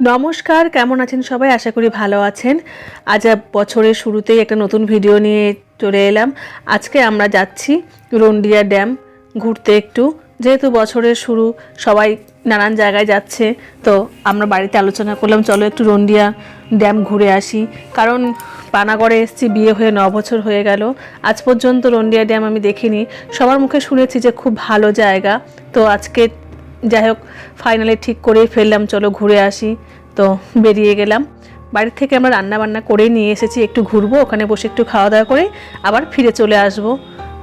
নমস্কার, কেমন আছেন সবাই? আশা করি ভালো আছেন। আজ বছরের শুরুতেই একটা নতুন ভিডিও নিয়ে চলে এলাম। আজকে আমরা যাচ্ছি রন্ডিয়া ড্যাম ঘুরতে একটু। যেহেতু বছরের শুরু, সবাই নানান জায়গায় যাচ্ছে, তো আমরা বাড়িতে আলোচনা করলাম, চলো একটু রন্ডিয়া ড্যাম ঘুরে আসি। কারণ পানাগড়ে এসেছি, বিয়ে হয়ে ন বছর হয়ে গেল। আজ পর্যন্ত রন্ডিয়া ড্যাম আমি দেখিনি। সবার মুখে শুনেছি যে খুব ভালো জায়গা। তো আজকে যাই হোক ফাইনালি ঠিক করেই ফেললাম, চলো ঘুরে আসি। তো বেরিয়ে গেলাম। বাড়ির থেকে আমরা রান্না বান্না করে নিয়ে এসেছি, একটু ঘুরবো, ওখানে বসে একটু খাওয়া দাওয়া করে আবার ফিরে চলে আসব।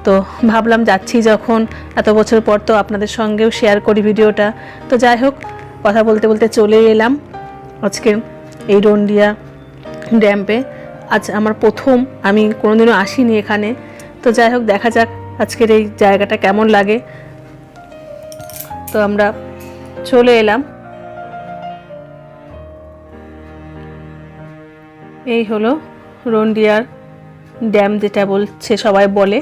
তো ভাবলাম যাচ্ছি যখন, এত বছর পর তো আপনাদের সঙ্গেও শেয়ার করি ভিডিওটা। তো যাই হোক, কথা বলতে বলতে চলে এলাম আজকে এই রন্ডিয়া ড্যাম্পে আজ আমার প্রথম, আমি কোনোদিনও আসিনি এখানে। তো যাই হোক, দেখা যাক আজকের এই জায়গাটা কেমন লাগে। তো আমরা চলে এলাম। এই হলো রন্ডিয়ার ড্যাম যেটা বলছে সবাই বলে।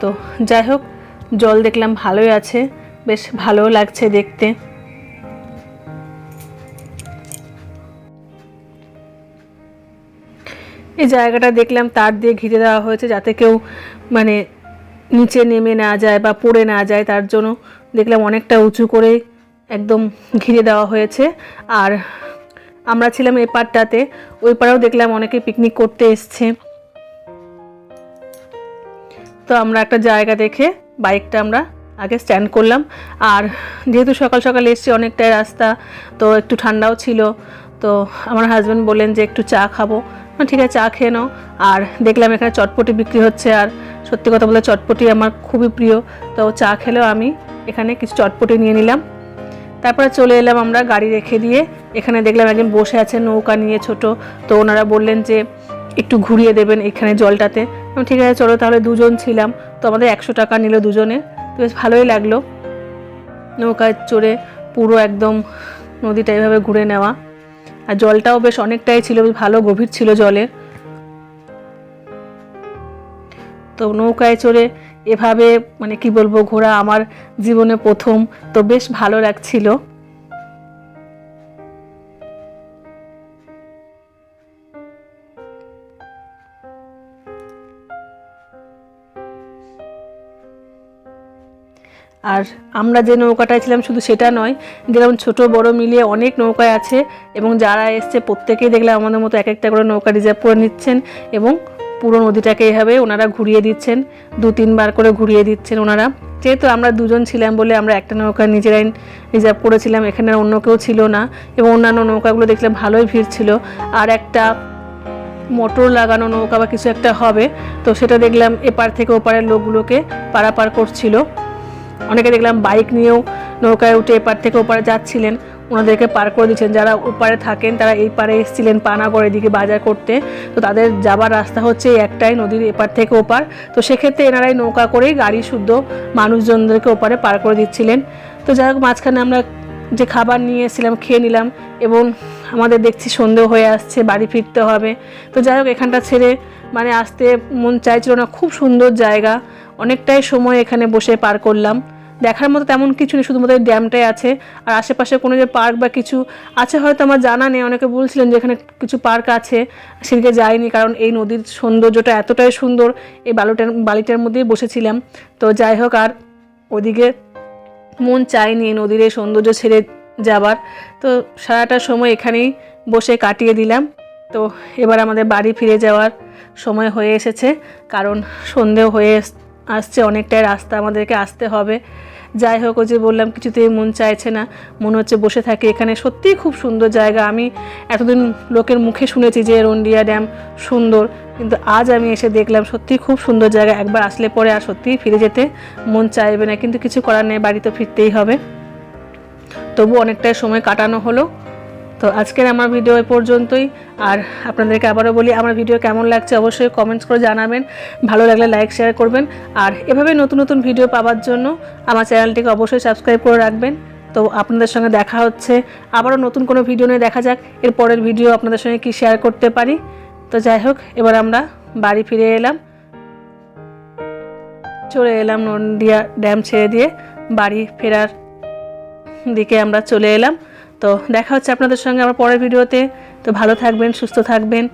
তো যাই হোক, জল দেখলাম ভালোই আছে, বেশ ভালোও লাগছে দেখতে। এই জায়গাটা দেখলাম, তার দিয়ে ঘিরে দেওয়া হয়েছে যাতে কেউ মানে নিচে নেমে না যায় বা পড়ে না যায়, তার জন্য দেখলাম অনেকটা উঁচু করে একদম ঘিরে দেওয়া হয়েছে। আর আমরা ছিলাম এই পারটাতে ওই পাড়েও দেখলাম অনেকে পিকনিক করতে এসছে। তো আমরা একটা জায়গা দেখে বাইকটা আমরা আগে স্ট্যান্ড করলাম। আর যেহেতু সকাল সকাল এসছি, অনেকটাই রাস্তা, তো একটু ঠান্ডাও ছিল। তো আমার হাজব্যান্ড বললেন যে একটু চা খাব। ঠিক আছে, চা খেয়ে নাও। আর দেখলাম এখানে চটপটি বিক্রি হচ্ছে। আর সত্যি কথা বলতে চটপটি আমার খুবই প্রিয়। তো চা খেলেও আমি এখানে কিছু চটপটি নিয়ে নিলাম। তারপরে চলে এলাম আমরা গাড়ি রেখে দিয়ে। এখানে দেখলাম একজন বসে আছে, নৌকা নিয়ে ছোট। তো ওনারা বললেন যে, একটু ঘুরিয়ে দেবেন এখানে জলটাতে। ঠিক আছে, চলো তাহলে দুজন ছিলাম। তো আমাদের একশো টাকা নিল দুজনে। তো বেশ ভালোই লাগল। নৌকায় চড়ে পুরো একদম নদীটা এভাবে ঘুরে নেওয়া। আর জলটাও বেশ অনেকটাই ছিল, বেশ ভালো গভীর ছিল জলের। তো নৌকায় চড়ে এভাবে মানে কি বলব, ঘোরা আমার জীবনে প্রথম, তো বেশ ভালো লাগছিল। আর আমরা যে নৌকাটায় ছিলাম শুধু সেটা নয়, যেরকম ছোট বড় মিলিয়ে অনেক নৌকায় আছে, এবং যারা এসছে প্রত্যেকেই দেখলাম আমাদের মতো এক একটা করে নৌকা রিজার্ভ করে নিচ্ছেন, এবং পুরো নদীটাকে এভাবে ওনারা ঘুরিয়ে দিচ্ছেন, দু তিনবার করে ঘুরিয়ে দিচ্ছেন ওনারা। যেহেতু আমরা দুজন ছিলাম বলে আমরা একটা নৌকা নিজেরাই রিজার্ভ করেছিলাম, এখানে অন্য কেউ ছিল না এবং অন্যান্য নৌকাগুলো দেখলাম ভালোই ভিড় ছিল। আর একটা মোটর লাগানো নৌকা বা কিছু একটা হবে, তো সেটা দেখলাম এপার থেকে ওপারের লোকগুলোকে পারাপার করছিল। অনেকে দেখলাম বাইক নিয়েও নৌকায় উঠে এপার থেকে ওপারে যাচ্ছিলেন। ওনাদেরকে পার করে দিচ্ছেন। যারা ওপারে থাকেন, তারা এই পারে এসেছিলেন পানাগড়ের দিকে বাজার করতে। তো তাদের যাবার রাস্তা হচ্ছে একটাই নদীর এপার থেকে ওপার। তো সেক্ষেত্রে এনারাই নৌকা করেই গাড়ি শুদ্ধ মানুষজনদেরকে ওপারে পার করে দিচ্ছিলেন। তো যাই হোক, মাঝখানে আমরা যে খাবার নিয়ে এসেছিলাম, খেয়ে নিলাম এবং আমাদের দেখছি সন্ধে হয়ে আসছে, বাড়ি ফিরতে হবে। তো যাই হোক, এখানটা ছেড়ে মানে আসতে মন চাইছিল না, খুব সুন্দর জায়গা। অনেকটাই সময় এখানে বসে পার করলাম। দেখার মতো তেমন কিছু নেই, শুধুমাত্র ড্যামটাই আছে। আর আশেপাশে কোনো যে পার্ক বা কিছু আছে হয়তো আমার জানা নেই। অনেকে বলছিলেন যে এখানে কিছু পার্ক আছে, সেদিকে যাইনি, কারণ এই নদীর সৌন্দর্যটা এতটাই সুন্দর, এই বালুটার, বালিটার মধ্যেই বসেছিলাম। তো যাই হোক, আর ওদিকে মন চায়নি এই নদীর এই সৌন্দর্য ছেড়ে যাবার। তো সারাটা সময় এখানেই বসে কাটিয়ে দিলাম। তো এবার আমাদের বাড়ি ফিরে যাওয়ার সময় হয়ে এসেছে, কারণ সন্ধেও হয়ে আসছে, অনেকটাই রাস্তা আমাদেরকে আসতে হবে। যাই হোক যে বললাম, কিছুতেই মন চাইছে না, মনে হচ্ছে বসে থাকি। এখানে সত্যিই খুব সুন্দর জায়গা। আমি এতদিন লোকের মুখে শুনেছি যে রন্ডিয়া ড্যাম সুন্দর, কিন্তু আজ আমি এসে দেখলাম, সত্যিই খুব সুন্দর জায়গা। একবার আসলে পরে আর সত্যিই ফিরে যেতে মন চাইবে না, কিন্তু কিছু করার নেই, বাড়ি তো ফিরতেই হবে। তবু অনেকটাই সময় কাটানো হলো। তো আজকের আমার ভিডিও এ পর্যন্তই। আর আপনাদেরকে আবারও বলি, আমার ভিডিও কেমন লাগছে অবশ্যই কমেন্টস করে জানাবেন। ভালো লাগলে লাইক শেয়ার করবেন। আর এভাবে নতুন নতুন ভিডিও পাওয়ার জন্য আমার চ্যানেলটিকে অবশ্যই সাবস্ক্রাইব করে রাখবেন। তো আপনাদের সঙ্গে দেখা হচ্ছে। আবারও নতুন কোনো ভিডিও নিয়ে দেখা যাক। এর পরের ভিডিও আপনাদের সঙ্গে কি শেয়ার করতে পারি। তো যাই হোক, এবার আমরা বাড়ি ফিরে এলাম। চলে এলাম নন্দিয়া ড্যাম ছেড়ে দিয়ে বাড়ি ফেরার দিকে আমরা চলে এলাম। তো দেখা হচ্ছে আপনাদের সঙ্গে আমার পরের ভিডিওতে। তো ভালো থাকবেন সুস্থ থাকবেন।